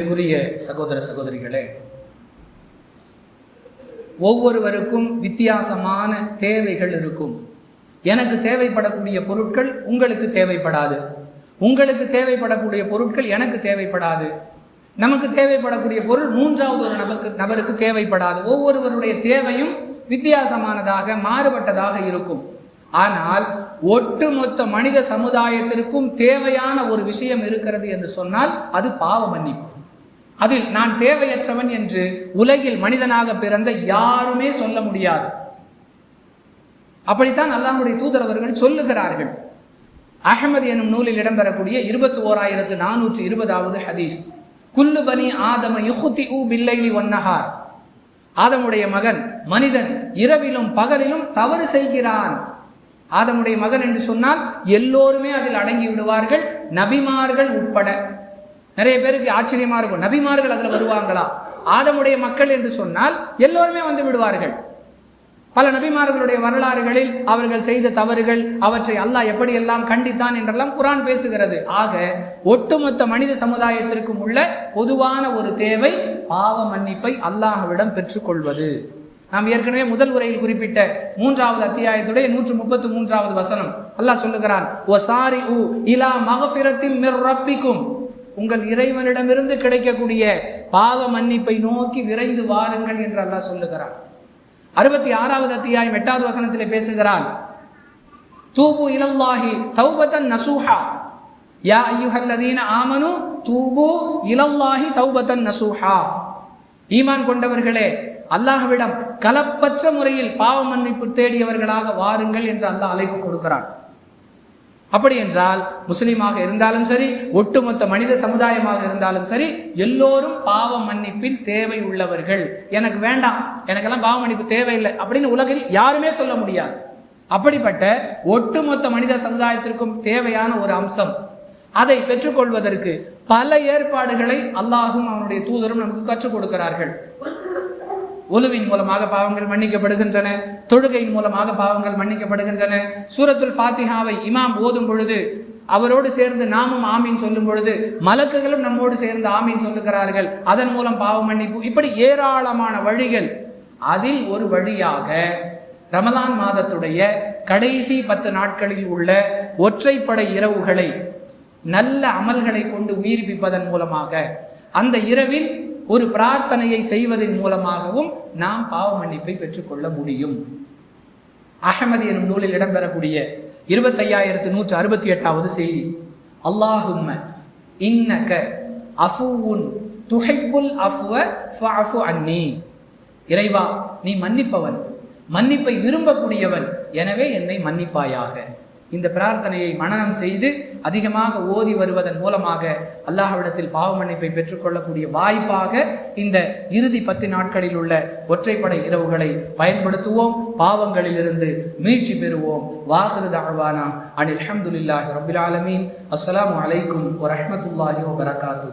அன்புக்குரிய சகோதர சகோதரிகளே ஒவ்வொருவருக்கும் வித்தியாசமான தேவைகள் இருக்கும். எனக்கு தேவைப்படக்கூடிய பொருட்கள் உங்களுக்கு தேவைப்படாது. உங்களுக்கு தேவைப்படக்கூடிய பொருட்கள் எனக்கு தேவைப்படாது. நமக்கு தேவைப்படக்கூடிய பொருள் மூன்றாவது ஒரு நபருக்கு நபருக்கு தேவைப்படாது. ஒவ்வொருவருடைய தேவையும் வித்தியாசமானதாக மாறுபட்டதாக இருக்கும். ஆனால் ஒட்டுமொத்த மனித சமுதாயத்திற்கும் தேவையான ஒரு விஷயம் இருக்கிறது என்று சொன்னால் அது பாவ மன்னிப்பு. அதில் நான் தேவையற்றவன் என்று உலகில் மனிதனாக பிறந்த யாருமே சொல்ல முடியாது. அப்படித்தான் அல்லாஹுடைய தூதரவர்கள் சொல்லுகிறார்கள். அகமது எனும் நூலில் இடம்பெறக்கூடிய இருபத்தி ஓராயிரத்து நானூற்று இருபதாவது ஹதீஸ். குல்லு பனி ஆதம யுகுத்தி ஊ பில்லைலி ஒன்னஹார் ஆதமுடைய மகன் மனிதன் இரவிலும் பகலிலும் தவறு செய்கிறான். ஆதமுடைய மகன் என்று சொன்னால் எல்லோருமே அதில் அடங்கி விடுவார்கள் நபிமார்கள் உட்பட. நிறைய பேருக்கு ஆச்சரியமா இருக்கும். நபிமார்கள் அதில் வருவாங்களா? ஆதமுடைய மக்கள் என்று சொன்னால் எல்லோருமே வந்து விடுவார்கள். பல நபிமார்களுடைய வரலாறுகளில் அவர்கள் செய்த தவறுகள் அவற்றை அல்லாஹ் எப்படியெல்லாம் கண்டித்தான் என்றெல்லாம் குரான் பேசுகிறது. ஆக ஒட்டுமொத்த மனித சமுதாயத்திற்கும் உள்ள பொதுவான ஒரு தேவை பாவ மன்னிப்பை அல்லாஹ்விடம் பெற்றுக்கொள்வது. நாம் ஏற்கனவே முதல் உரையில் குறிப்பிட்ட மூன்றாவது அத்தியாயத்துடைய நூற்று முப்பத்து மூன்றாவது வசனம். அல்லாஹ் சொல்லுகிறான் ஒசாரி உ இலா மகஃபிரத்தின் மிர் ரப்பிக்கும். உங்கள் இறைவனிடமிருந்து கிடைக்கக்கூடிய பாவ மன்னிப்பை நோக்கி விரைந்து வாருங்கள் என்று அல்லாஹ் சொல்லுகிறான். அறுபத்தி ஆறாவது அத்தியாயம் எட்டாவது வசனத்திலே பேசுகிறான். தூபு இலல்லாஹி தௌபத்தன் நசூஹா. யா ஐயுஹல்லதீன ஆமனு தூபு இலல்லாஹி தௌபத்தன் நசூஹா. ஈமான் கொண்டவர்களே அல்லாஹ்விடம் கலப்பற்ற முறையில் பாவ மன்னிப்பு தேடியவர்களாக வாருங்கள் என்று அல்லாஹ் அழைப்பு கொடுக்கிறான். அப்படி என்றால் முஸ்லீமாக இருந்தாலும் சரி ஒட்டுமொத்த மனித சமுதாயமாக இருந்தாலும் சரி எல்லோரும் பாவ மன்னிப்பில் தேவை உள்ளவர்கள். எனக்கு வேண்டாம் எனக்கெல்லாம் பாவ மன்னிப்பு தேவையில்லை அப்படின்னு உலகில் யாருமே சொல்ல முடியாது. அப்படிப்பட்ட ஒட்டுமொத்த மனித சமுதாயத்திற்கும் தேவையான ஒரு அம்சம். அதை பெற்றுக்கொள்வதற்கு பல ஏற்பாடுகளை அல்லாஹும் அவனுடைய தூதரும் நமக்கு கற்றுக் கொடுக்கிறார்கள். ஒலுவின் மூலமாக பாவங்கள் மன்னிக்கப்படுகின்றன தொழுகையின் மூலமாக பாவங்கள் மன்னிக்கப்படுகின்றன. சூரத்துல் ஃபாத்திஹாவை இமாம் ஓதும் பொழுது அவரோடு சேர்ந்து நாமும் ஆமீன் சொல்லும் பொழுது மலக்குகளும் நம்மோடு சேர்ந்து ஆமீன் சொல்லுகிறார்கள். அதன் மூலம் பாவ மன்னிப்பு. இப்படி ஏராளமான வழிகள். அதில் ஒரு வழியாக ரமலான் மாதத்துடைய கடைசி பத்து நாட்களில் உள்ள ஒற்றைப்படை இரவுகளை நல்ல அமல்களை கொண்டு உயிர்ப்பிப்பதன் மூலமாக அந்த இரவில் ஒரு பிரார்த்தனையை செய்வதன் மூலமாகவும் நாம் பாவ மன்னிப்பை பெற்றுக்கொள்ள முடியும். அகமது எனும் நூலில் இடம்பெறக்கூடிய இருபத்தையாயிரத்து நூற்று அறுபத்தி எட்டாவது செய்தி. அல்லாஹும்ம இன்னக அஃபுவுன் துஹைபுல் அஃப்வ ஃபஃபு அன்னி. இறைவா நீ மன்னிப்பவன். மன்னிப்பை விரும்பக்கூடியவன். எனவே என்னை மன்னிப்பாயாக. இந்த பிரார்த்தனையை மனனம் செய்து அதிகமாக ஓதி வருவதன் மூலமாக அல்லாஹ்விடத்தில் பாவ மன்னிப்பை பெற்றுக்கொள்ளக்கூடிய வாய்ப்பாக இந்த இறுதி பத்து நாட்களில் உள்ள ஒற்றைப்படை இரவுகளை பயன்படுத்துவோம். பாவங்களிலிருந்து மீட்சி பெறுவோம். வாஹிரு தாழ்வானா அனில் அஹமதுல்லாஹி ரபில் ஆலமீன். அஸ்லாம் அலைக்கும் வரமத்துல்லாஹி வரகாத்து